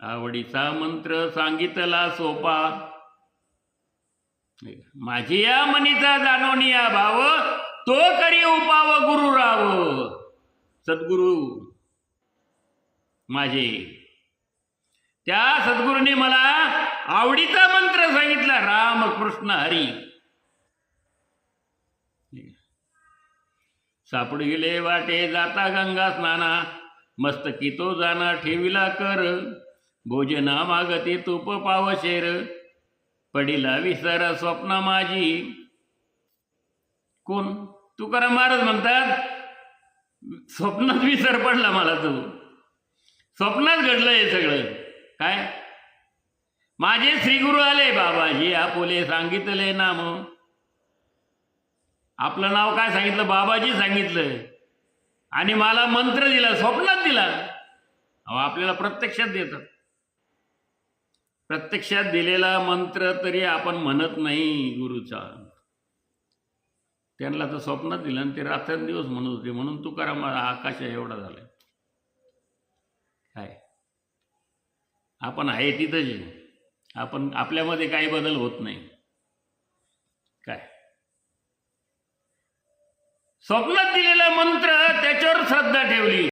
आवडीचा मंत्र सांगितला सोपा. माझी या मनीचा जाणवणिया भाव तो करी उपाव गुरु राव सद्गुरु माझे त्या सद्गुरूने मला आवडीचा मंत्र सांगितला राम कृष्ण हरी सापड गेले वाटे जाता गंगा स्नाना. मस्तकी तो जाना ठेविला कर. भोजना मागते तूप पावशेर पडिला विसर स्वप्न माझी. कोण? तुकाराम महाराज म्हणतात स्वप्नात विसर पडला मला तू. स्वप्नात घडलं हे सगळं. काय? माझे श्रीगुरु आले बाबाजी आपोले सांगितले नाम. आपलं नाव काय सांगितलं? बाबाजी सांगितलं. आणि मला मंत्र दिला स्वप्नात दिला. अहो आपल्याला प्रत्यक्षात देतात. प्रत्यक्षात दिलेला मंत्र तरी आपण म्हणत नाही गुरुचा. त्यांना तर स्वप्नात दिलं आणि ते रात्रंदिवस म्हणत होते. म्हणून तुकाराम आकाश एवढा झालाय. काय? आपण आहे तिथंच. आपण आपल्यामध्ये काही बदल होत नाही. काय? स्वप्नात दिलेला मंत्र त्याच्यावर श्रद्धा ठेवली.